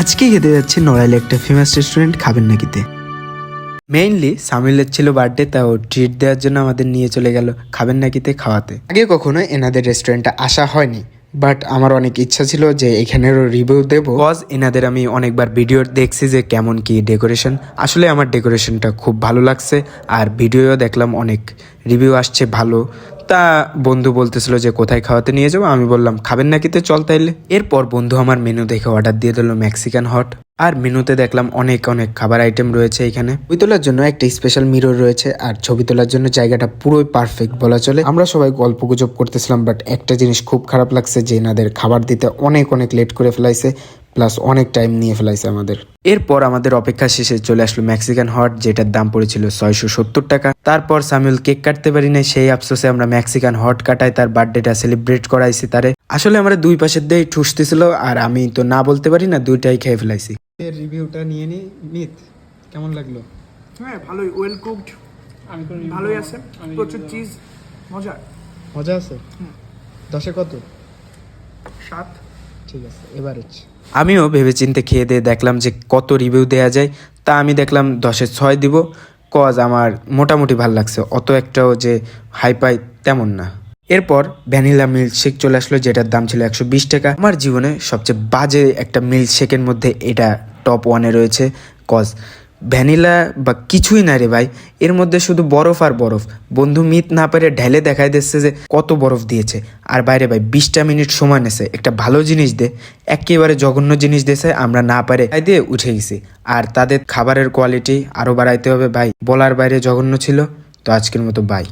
আজকে খেতে যাচ্ছি নড়াইলে একটা ফেমাস রেস্টুরেন্ট খাবেন নাকিতে মেইনলি সামিলের ছিল বার্থডে তা ও ট্রিট দেওয়ার জন্য আমাদের নিয়ে চলে গেল। খাবেন নাকিতে খাওয়াতে? আগে কখনো এনাদের রেস্টুরেন্টে আসা হয়নি বাট আমার অনেক ইচ্ছা ছিল যে এখানেরও রিভিউ দেব। কজ এনাদের আমি অনেকবার ভিডিও দেখছি যে কেমন কি ডেকোরেশন আসলে আমার ডেকোরেশনটা খুব ভালো লাগছে, আর ভিডিও দেখলাম অনেক। রিভিউ আসছে ভালো। তা বন্ধু বলতেছিল যে, কোথায় খাওয়াতে নিয়ে যাব? আমি বললাম, খাবেন নাকিতে চল তাইলে। এরপর বন্ধু আমার মেনু দেখে অর্ডার দিয়ে দিল মেক্সিকান হট। আর মেনুতে দেখলাম অনেক অনেক খাবার আইটেম রয়েছে এখানে। ছবি তোলার জন্য একটা স্পেশাল মিরর রয়েছে, আর ছবি তোলার জন্য জায়গাটা পুরোই পারফেক্ট বলা চলে। আমরা সবাই গল্প গুজব করতেছিলাম বাট একটা জিনিস খুব খারাপ লাগছে যে, এনাদের খাবার দিতে অনেক অনেক লেট করে ফেলাইছে। প্লাস অনেক টাইম নিয়ে ফেলাইছে আমাদের। এরপর আমাদের অপেক্ষা শেষে চলে আসলো মেক্সিকান হট যেটার দাম পড়েছিল ছয়শো সত্তর টাকা। তারপর সামিউল কেক কাটতে পারি নাই সেই আফসোসে আমরা মেক্সিকান হট কাটায় তার বার্থডেটা সেলিব্রেট করাইছি তারে। আসলে আমরা দুই পাশের দিয়ে ঠুসতেছিল আর আমি তো না বলতে পারি না দুইটাই খেয়ে ফেলাইছি। এর রিভিউটা নিয়ে নি মিত কেমন লাগল? হ্যাঁ ভালোই ওয়েল কুকড ভালোই আছে প্রচুর চিজ মজা। মজা আছে? দশে কত? সাত। ঠিক আছে এবার হচ্ছে আমিও ভেবেচিন্তে খেয়ে দিয়ে দেখলাম যে কত রিভিউ দেওয়া যায়, তা আমি দেখলাম দশে ছয় দিব। কজ আমার মোটামুটি ভালো লাগছে, অত একটাও যে হাই পাই তেমন না। এরপর ভ্যানিলা মিল্কশেক চলে আসলো, যেটার দাম ছিল একশো বিশ টাকা। আমার জীবনে সবচেয়ে বাজে একটা মিল্কশেকের মধ্যে এটা টপ ওয়ানে রয়েছে, কজ ভ্যানিলা বা কিছুই না রে ভাই। এর মধ্যে শুধু বরফ আর বরফ। বন্ধু মিত না পেরে ঢেলে দেখাই দিচ্ছে যে কত বরফ দিয়েছে। আর বাইরে ভাই, বিশটা মিনিট সময় নেছে। একটা ভালো জিনিস দে, একেবারে জঘন্য জিনিস দিয়েছে আমরা না পারে তাই দিয়ে উঠে গেছি। আর তাদের খাবারের কোয়ালিটি আরও বাড়াইতে হবে ভাই। বলার বাইরে জঘন্য ছিল, তো আজকের মতো বাই